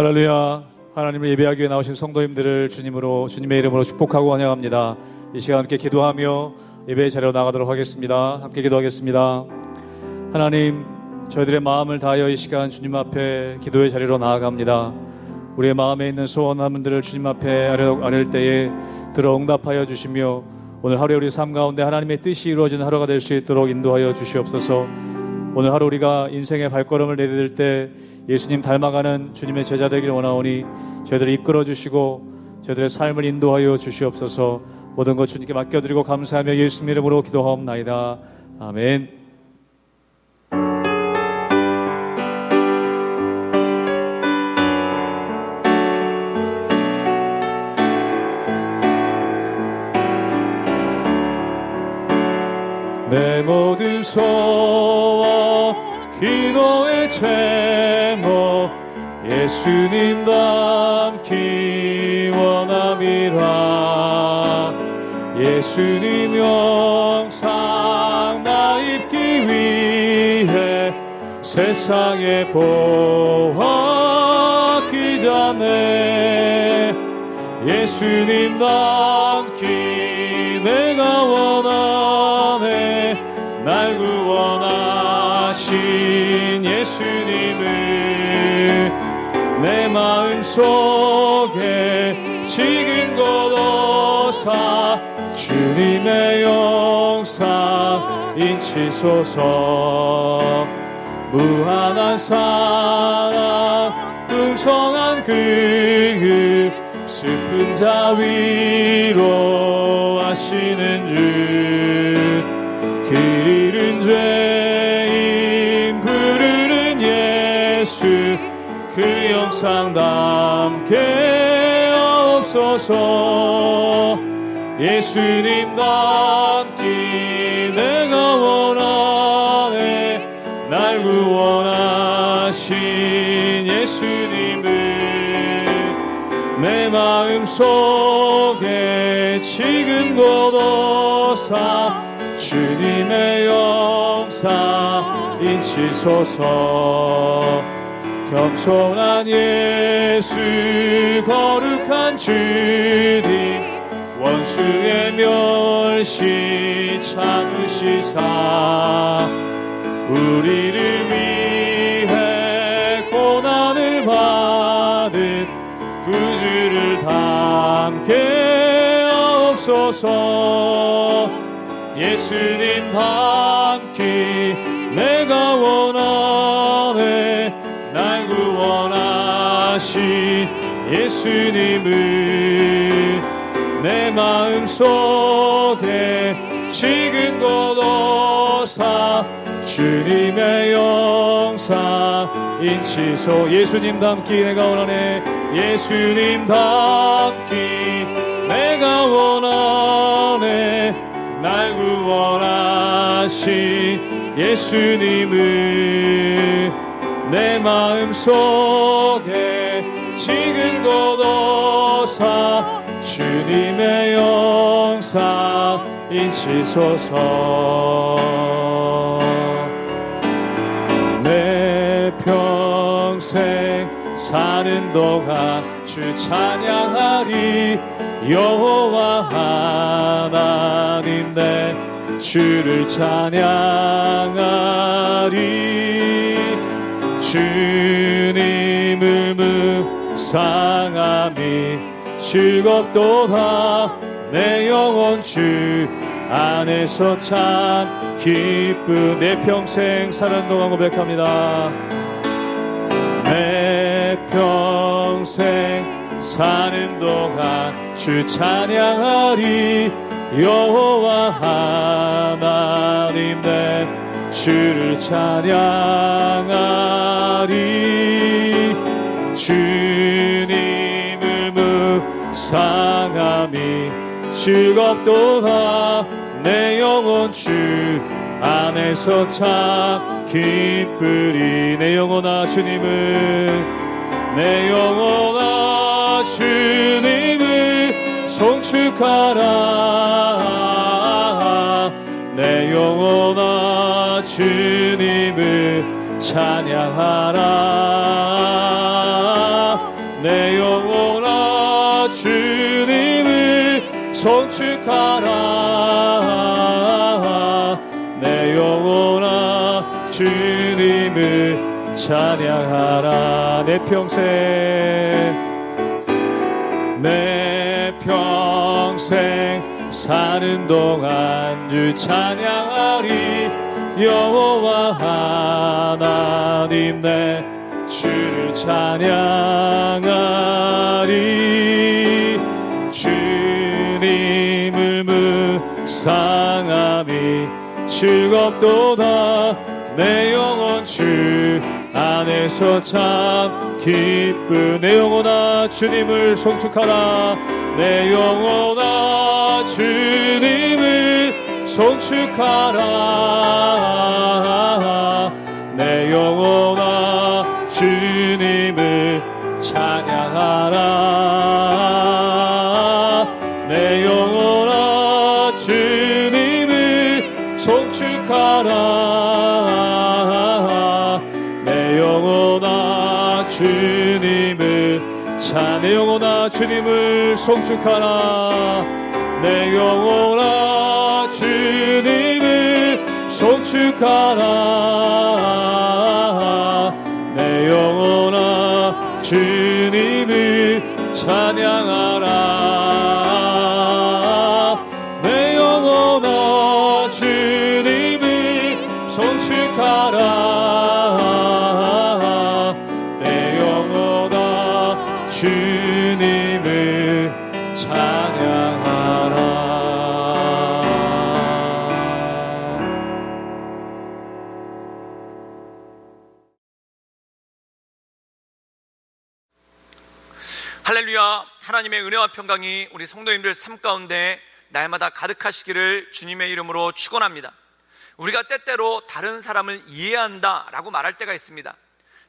할렐루야. 하나님을 예배하기 위해 나오신 성도님들을 주님으로 주님의 이름으로 축복하고 환영합니다. 이 시간 함께 기도하며 예배의 자리로 나가도록 하겠습니다. 함께 기도하겠습니다. 하나님, 저희들의 마음을 다하여 이 시간 주님 앞에 기도의 자리로 나아갑니다. 우리의 마음에 있는 소원함들을 주님 앞에 아뢰 때에 들어 응답하여 주시며 오늘 하루 우리 삶 가운데 하나님의 뜻이 이루어지는 하루가 될 수 있도록 인도하여 주시옵소서. 오늘 하루 우리가 인생의 발걸음을 내디딜 때 예수님 닮아가는 주님의 제자 되기를 원하오니 저희들을 이끌어 주시고 저희들의 삶을 인도하여 주시옵소서 모든 것 주님께 맡겨드리고 감사하며 예수님 이름으로 기도하옵나이다. 아멘. 내 모든 소원 기도의 제목 예수님 닮기 원함이라. 예수님 영상 나 입기 위해 세상에 보았기 전에 예수님 닮기 내가 원하네. 날 구원하신 지금 걸어사 주님의 영상 인치소서. 무한한 사랑 풍성한 그 슬픈 자 위로 하시는 주길 잃은 죄인 부르는 예수 그 영상 담게 없소서. 예수님 닮기 내가 원하네. 날 구원하신 예수님을 내 마음 속에 지금 god어사 주님의 영상 인치소서 겸손한 예수 거룩한 주님 원수의 멸시 참으시사 우리를 위해 고난을 받은 구주를 담게 없소서. 예수님 담기 내가 원하 하신 예수님을 내 마음 속에 지금 god어사 주님의 영상 인치소 예수님 닮기 내가 원하네. 예수님 닮기 내가 원하네. 날 구원하신 예수님을 내 마음 속에 지금 god어사 주님의 영상 인치소서. 내 평생 사는 동안 주 찬양하리. 여호와 하나님 내 주를 찬양하리. 주님을 묵상함이 즐겁도다 내 영혼 주 안에서 참 기쁨 내 평생 사는 동안 고백합니다. 내 평생 사는 동안 주 찬양하리. 여호와 하나님 내 주를 찬양하리. 묵 상함이 즐겁도다 내 영혼 주 안에서 참 기쁘리. 내 영혼아 주님을. 내 영혼아 주님을 송축하라. 내 영혼아 주님을 찬양하라. 내 영혼아 주님을 송축하라. 내 영혼아 주님을 찬양하라. 내 평생 내 평생 사는 동안 주 찬양하리. 여호와 하나님 내 주를 찬양하리 상함이 즐겁도다 내 영혼 주 안에서 참 기쁜 내 영혼아 주님을 송축하라. 내 영혼아 주님을 송축하라 주님을 송축하라 내 영혼아 주님을 송축하라 하나님의 은혜와 평강이 우리 성도님들 삶 가운데 날마다 가득하시기를 주님의 이름으로 축원합니다. 우리가 때때로 다른 사람을 이해한다 라고 말할 때가 있습니다.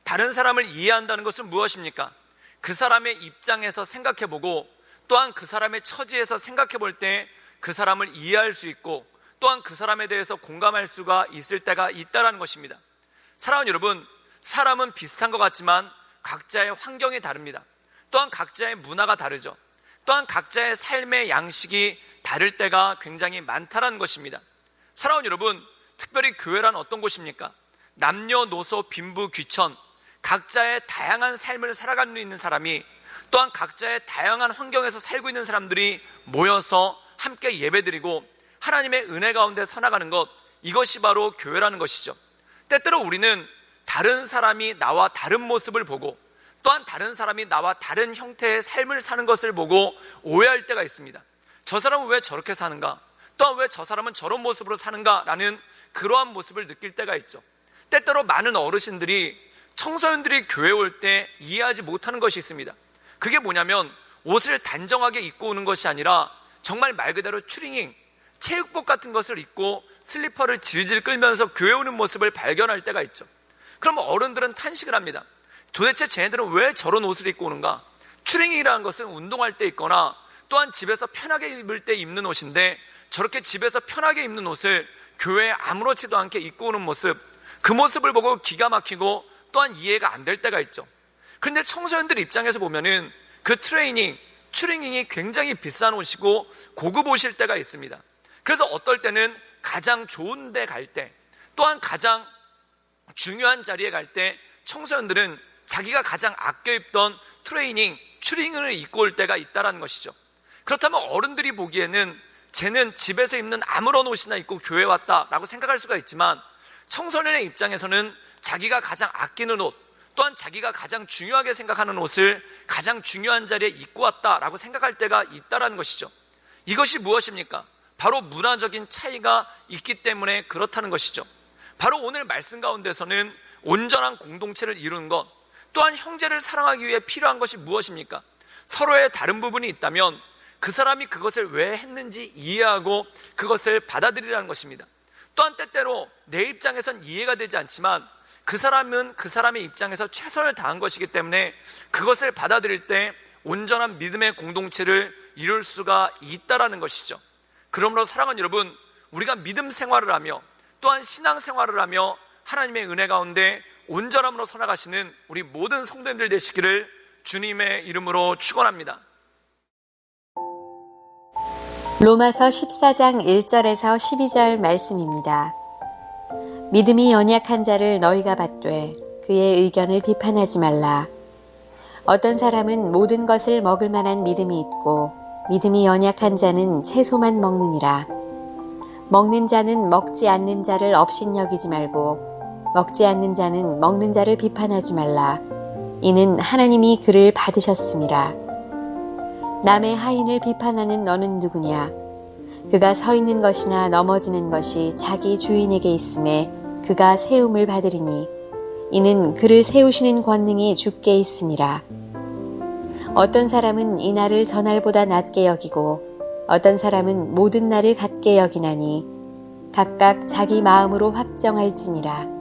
다른 사람을 이해한다는 것은 무엇입니까? 그 사람의 입장에서 생각해 보고 또한 그 사람의 처지에서 생각해 볼 때 그 사람을 이해할 수 있고 또한 그 사람에 대해서 공감할 수가 있을 때가 있다라는 것입니다. 사랑하는 여러분 사람은 비슷한 것 같지만 각자의 환경이 다릅니다 또한 각자의 문화가 다르죠. 또한 각자의 삶의 양식이 다를 때가 굉장히 많다라는 것입니다. 사랑하는 여러분, 특별히 교회란 어떤 곳입니까? 남녀노소 빈부 귀천 각자의 다양한 삶을 살아가고 있는 사람이 또한 각자의 다양한 환경에서 살고 있는 사람들이 모여서 함께 예배드리고 하나님의 은혜 가운데 살아가는 것 이것이 바로 교회라는 것이죠. 때때로 우리는 다른 사람이 나와 다른 모습을 보고 또한 다른 사람이 나와 다른 형태의 삶을 사는 것을 보고 오해할 때가 있습니다. 저 사람은 왜 저렇게 사는가? 또한 왜 저 사람은 저런 모습으로 사는가? 라는 그러한 모습을 느낄 때가 있죠. 때때로 많은 어르신들이 청소년들이 교회 올 때 이해하지 못하는 것이 있습니다. 그게 뭐냐면 옷을 단정하게 입고 오는 것이 아니라 정말 말 그대로 추링잉, 체육복 같은 것을 입고 슬리퍼를 질질 끌면서 교회 오는 모습을 발견할 때가 있죠. 그럼 어른들은 탄식을 합니다. 도대체 쟤네들은 왜 저런 옷을 입고 오는가? 추링이라는 것은 운동할 때 입거나 또한 집에서 편하게 입을 때 입는 옷인데 저렇게 집에서 편하게 입는 옷을 교회에 아무렇지도 않게 입고 오는 모습 그 모습을 보고 기가 막히고 또한 이해가 안 될 때가 있죠. 그런데 청소년들 입장에서 보면은 그 트레이닝, 추링잉이 굉장히 비싼 옷이고 고급 옷일 때가 있습니다. 그래서 어떨 때는 가장 좋은 데 갈 때, 또한 가장 중요한 자리에 갈 때 청소년들은 자기가 가장 아껴 입던 트레이닝, 추링을 입고 올 때가 있다라는 것이죠. 그렇다면 어른들이 보기에는 쟤는 집에서 입는 아무런 옷이나 입고 교회 왔다라고 생각할 수가 있지만 청소년의 입장에서는 자기가 가장 아끼는 옷, 또한 자기가 가장 중요하게 생각하는 옷을 가장 중요한 자리에 입고 왔다라고 생각할 때가 있다라는 것이죠. 이것이 무엇입니까? 바로 문화적인 차이가 있기 때문에 그렇다는 것이죠. 바로 오늘 말씀 가운데서는 온전한 공동체를 이루는 것, 또한 형제를 사랑하기 위해 필요한 것이 무엇입니까? 서로의 다른 부분이 있다면 그 사람이 그것을 왜 했는지 이해하고 그것을 받아들이라는 것입니다. 또한 때때로 내 입장에선 이해가 되지 않지만 그 사람은 그 사람의 입장에서 최선을 다한 것이기 때문에 그것을 받아들일 때 온전한 믿음의 공동체를 이룰 수가 있다라는 것이죠. 그러므로 사랑하는 여러분, 우리가 믿음 생활을 하며 또한 신앙 생활을 하며 하나님의 은혜 가운데 온전함으로 살아가시는 우리 모든 성도님들 되시기를 주님의 이름으로 축원합니다. 로마서 14장 1절에서 12절 말씀입니다. 믿음이 연약한 자를 너희가 받되 그의 의견을 비판하지 말라. 어떤 사람은 모든 것을 먹을 만한 믿음이 있고 믿음이 연약한 자는 채소만 먹느니라. 먹는 자는 먹지 않는 자를 업신여기지 말고 먹지 않는 자는 먹는 자를 비판하지 말라. 이는 하나님이 그를 받으셨습니다. 남의 하인을 비판하는 너는 누구냐? 그가 서 있는 것이나 넘어지는 것이 자기 주인에게 있음에 그가 세움을 받으리니 이는 그를 세우시는 권능이 주께 있음이라. 어떤 사람은 이 날을 전날보다 낮게 여기고 어떤 사람은 모든 날을 같게 여기나니 각각 자기 마음으로 확정할지니라.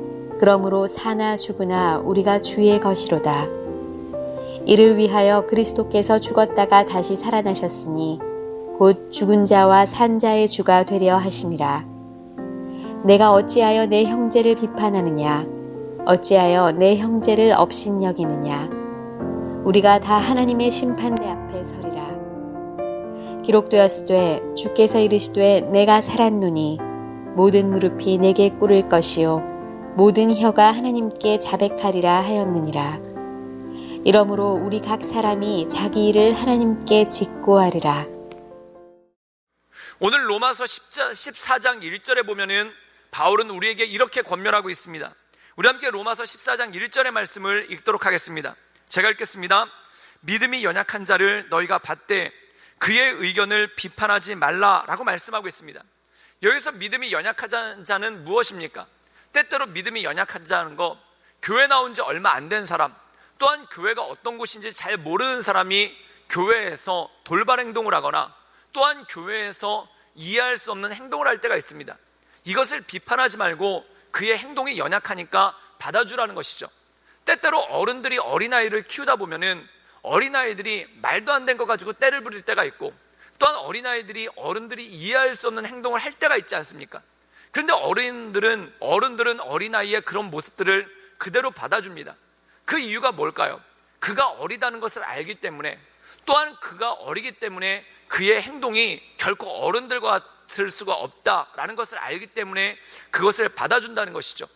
그러므로 사나 죽으나 우리가 주의 것이로다 이를 위하여 그리스도께서 죽었다가 다시 살아나셨으니 곧 죽은 자와 산 자의 주가 되려 하심이라. 내가 어찌하여 내 형제를 비판하느냐? 어찌하여 내 형제를 업신여기느냐? 우리가 다 하나님의 심판대 앞에 서리라. 기록되었으되 주께서 이르시되 내가 살았노니 모든 무릎이 내게 꿇을 것이요 모든 혀가 하나님께 자백하리라 하였느니라. 이러므로 우리 각 사람이 자기 일을 하나님께 직고하리라. 오늘 로마서 14장 1절에 보면은 바울은 우리에게 이렇게 권면하고 있습니다. 우리 함께 로마서 14장 1절의 말씀을 읽도록 하겠습니다. 제가 읽겠습니다. 믿음이 연약한 자를 너희가 받되 그의 의견을 비판하지 말라라고 말씀하고 있습니다. 여기서 믿음이 연약한 자는 무엇입니까? 때때로 믿음이 연약한 자는 거 교회 나온 지 얼마 안 된 사람 또한 교회가 어떤 곳인지 잘 모르는 사람이 교회에서 돌발 행동을 하거나 또한 교회에서 이해할 수 없는 행동을 할 때가 있습니다. 이것을 비판하지 말고 그의 행동이 연약하니까 받아주라는 것이죠. 때때로 어른들이 어린아이를 키우다 보면은 어린아이들이 말도 안 된 거 가지고 때를 부릴 때가 있고 또한 어린아이들이 어른들이 이해할 수 없는 행동을 할 때가 있지 않습니까? 그런데 어른들은 어른들은 어린아이의 그런 모습들을 그대로 받아줍니다. 그 이유가 뭘까요? 그가 어리다는 것을 알기 때문에 또한 그가 어리기 때문에 그의 행동이 결코 어른들과 같을 수가 없다라는 것을 알기 때문에 그것을 받아준다는 것이죠.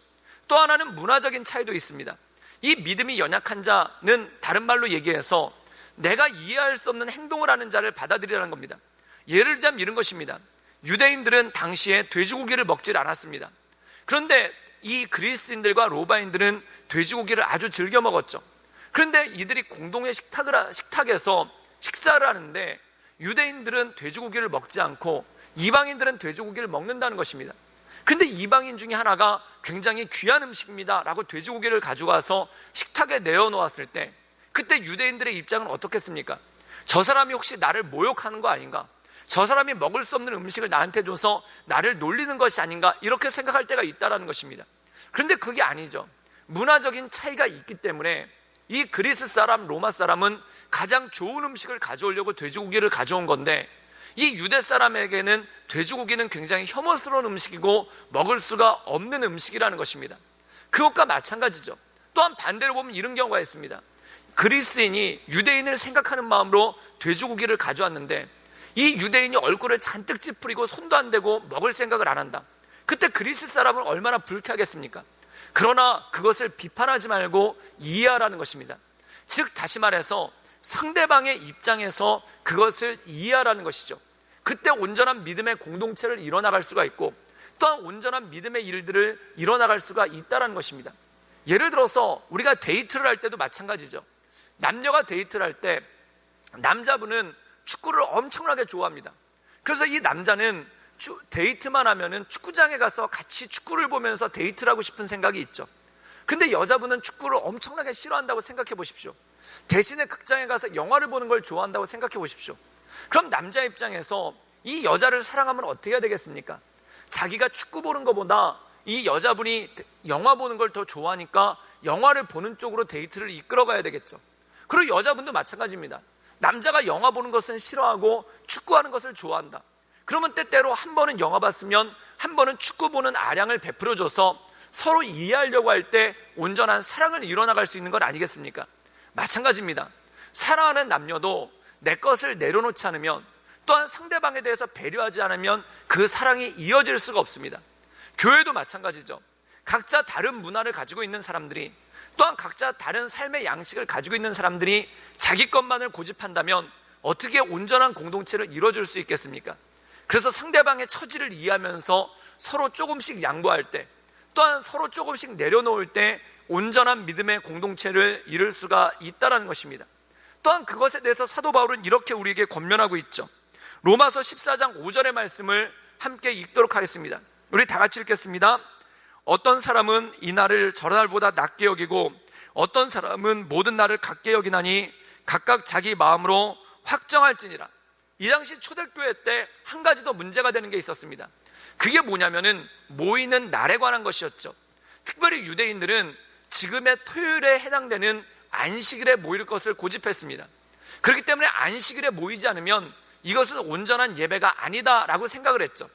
또 하나는 문화적인 차이도 있습니다. 이 믿음이 연약한 자는 다른 말로 얘기해서 내가 이해할 수 없는 행동을 하는 자를 받아들이라는 겁니다. 예를 들자면 이런 것입니다. 유대인들은 당시에 돼지고기를 먹질 않았습니다. 그런데 이 그리스인들과 로바인들은 돼지고기를 아주 즐겨 먹었죠. 그런데 이들이 공동의 식탁을, 식탁에서 식사를 하는데 유대인들은 돼지고기를 먹지 않고 이방인들은 돼지고기를 먹는다는 것입니다. 근데 이방인 중에 하나가 굉장히 귀한 음식입니다. 라고 돼지고기를 가져가서 식탁에 내어놓았을 때 그때 유대인들의 입장은 어떻겠습니까? 저 사람이 혹시 나를 모욕하는 거 아닌가? 저 사람이 먹을 수 없는 음식을 나한테 줘서 나를 놀리는 것이 아닌가? 이렇게 생각할 때가 있다라는 것입니다. 그런데 그게 아니죠. 문화적인 차이가 있기 때문에 이 그리스 사람, 로마 사람은 가장 좋은 음식을 가져오려고 돼지고기를 가져온 건데 이 유대 사람에게는 돼지고기는 굉장히 혐오스러운 음식이고 먹을 수가 없는 음식이라는 것입니다. 그것과 마찬가지죠. 또한 반대로 보면 이런 경우가 있습니다. 그리스인이 유대인을 생각하는 마음으로 돼지고기를 가져왔는데 이 유대인이 얼굴을 잔뜩 찌푸리고 손도 안 대고 먹을 생각을 안 한다. 그때 그리스 사람은 얼마나 불쾌하겠습니까? 그러나 그것을 비판하지 말고 이해하라는 것입니다. 즉, 다시 말해서 상대방의 입장에서 그것을 이해하라는 것이죠. 그때 온전한 믿음의 공동체를 이뤄나갈 수가 있고 또한 온전한 믿음의 일들을 이뤄나갈 수가 있다는 것입니다. 예를 들어서 우리가 데이트를 할 때도 마찬가지죠. 남녀가 데이트를 할 때 남자분은 축구를 엄청나게 좋아합니다. 그래서 이 남자는 데이트만 하면은 축구장에 가서 같이 축구를 보면서 데이트를 하고 싶은 생각이 있죠. 근데 여자분은 축구를 엄청나게 싫어한다고 생각해 보십시오. 대신에 극장에 가서 영화를 보는 걸 좋아한다고 생각해 보십시오. 그럼 남자 입장에서 이 여자를 사랑하면 어떻게 해야 되겠습니까? 자기가 축구 보는 것보다 이 여자분이 영화 보는 걸 더 좋아하니까 영화를 보는 쪽으로 데이트를 이끌어 가야 되겠죠. 그리고 여자분도 마찬가지입니다. 남자가 영화 보는 것은 싫어하고 축구하는 것을 좋아한다. 그러면 때때로 한 번은 영화 봤으면 한 번은 축구 보는 아량을 베풀어줘서 서로 이해하려고 할 때 온전한 사랑을 이뤄나갈 수 있는 것 아니겠습니까? 마찬가지입니다. 사랑하는 남녀도 내 것을 내려놓지 않으면 또한 상대방에 대해서 배려하지 않으면 그 사랑이 이어질 수가 없습니다. 교회도 마찬가지죠. 각자 다른 문화를 가지고 있는 사람들이 또한 각자 다른 삶의 양식을 가지고 있는 사람들이 자기 것만을 고집한다면 어떻게 온전한 공동체를 이뤄줄 수 있겠습니까? 그래서 상대방의 처지를 이해하면서 서로 조금씩 양보할 때 또한 서로 조금씩 내려놓을 때 온전한 믿음의 공동체를 이룰 수가 있다는 것입니다. 또한 그것에 대해서 사도 바울은 이렇게 우리에게 권면하고 있죠. 로마서 14장 5절의 말씀을 함께 읽도록 하겠습니다. 우리 다 같이 읽겠습니다. 어떤 사람은 이 날을 저런 날보다 낮게 여기고 어떤 사람은 모든 날을 같게 여기나니 각각 자기 마음으로 확정할지니라. 이 당시 초대교회 때 한 가지 더 문제가 되는 게 있었습니다. 그게 뭐냐면은 모이는 날에 관한 것이었죠. 특별히 유대인들은 지금의 토요일에 해당되는 안식일에 모일 것을 고집했습니다. 그렇기 때문에 안식일에 모이지 않으면 이것은 온전한 예배가 아니다라고 생각을 했죠.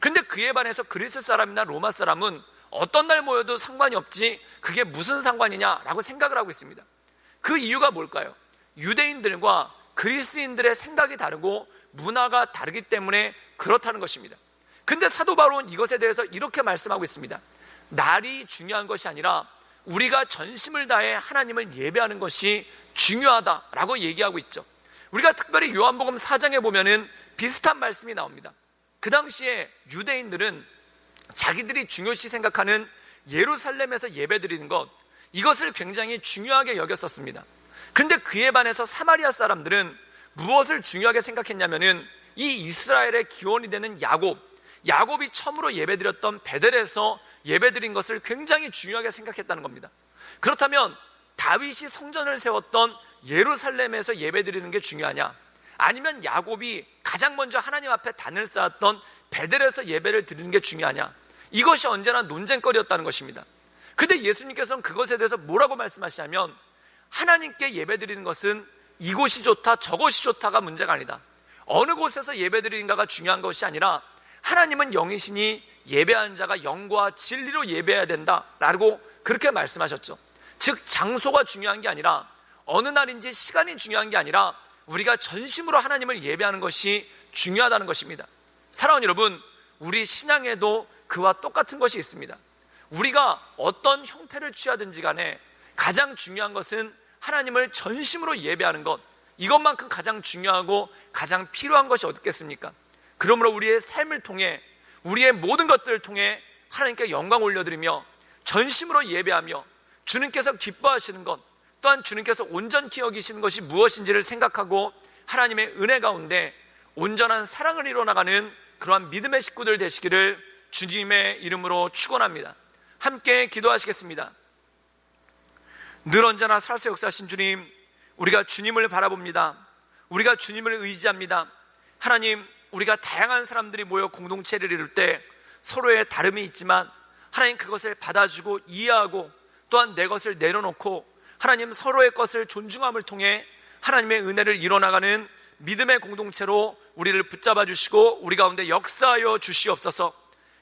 그런데 그에 반해서 그리스 사람이나 로마 사람은 어떤 날 모여도 상관이 없지 그게 무슨 상관이냐라고 생각을 하고 있습니다. 그 이유가 뭘까요? 유대인들과 그리스인들의 생각이 다르고 문화가 다르기 때문에 그렇다는 것입니다. 근데 사도 바울은 이것에 대해서 이렇게 말씀하고 있습니다. 날이 중요한 것이 아니라 우리가 전심을 다해 하나님을 예배하는 것이 중요하다라고 얘기하고 있죠. 우리가 특별히 요한복음 4장에 보면은 비슷한 말씀이 나옵니다. 그 당시에 유대인들은 자기들이 중요시 생각하는 예루살렘에서 예배드리는 것 이것을 굉장히 중요하게 여겼었습니다. 근데 그에 반해서 사마리아 사람들은 무엇을 중요하게 생각했냐면은 이 이스라엘의 기원이 되는 야곱, 야곱이 처음으로 예배드렸던 베델에서 예배드린 것을 굉장히 중요하게 생각했다는 겁니다. 그렇다면 다윗이 성전을 세웠던 예루살렘에서 예배드리는 게 중요하냐? 아니면 야곱이 가장 먼저 하나님 앞에 단을 쌓았던 베델에서 예배를 드리는 게 중요하냐? 이것이 언제나 논쟁거리였다는 것입니다. 근데 예수님께서는 그것에 대해서 뭐라고 말씀하시냐면 하나님께 예배드리는 것은 이곳이 좋다, 저곳이 좋다가 문제가 아니다. 어느 곳에서 예배드리는가가 중요한 것이 아니라 하나님은 영이시니 예배하는 자가 영과 진리로 예배해야 된다라고 그렇게 말씀하셨죠. 즉 장소가 중요한 게 아니라 어느 날인지 시간이 중요한 게 아니라 우리가 전심으로 하나님을 예배하는 것이 중요하다는 것입니다. 사랑하는 여러분, 우리 신앙에도 그와 똑같은 것이 있습니다. 우리가 어떤 형태를 취하든지 간에 가장 중요한 것은 하나님을 전심으로 예배하는 것. 이것만큼 가장 중요하고 가장 필요한 것이 어떻겠습니까? 그러므로 우리의 삶을 통해 우리의 모든 것들을 통해 하나님께 영광 올려드리며 전심으로 예배하며 주님께서 기뻐하시는 것 또한 주님께서 온전히 여기시는 것이 무엇인지를 생각하고 하나님의 은혜 가운데 온전한 사랑을 이뤄나가는 그러한 믿음의 식구들 되시기를 주님의 이름으로 축원합니다. 함께 기도하시겠습니다. 늘 언제나 살수 역사하신 주님, 우리가 주님을 바라봅니다. 우리가 주님을 의지합니다. 하나님, 우리가 다양한 사람들이 모여 공동체를 이룰 때 서로의 다름이 있지만 하나님 그것을 받아주고 이해하고 또한 내 것을 내려놓고 하나님 서로의 것을 존중함을 통해 하나님의 은혜를 이뤄나가는 믿음의 공동체로 우리를 붙잡아 주시고 우리 가운데 역사하여 주시옵소서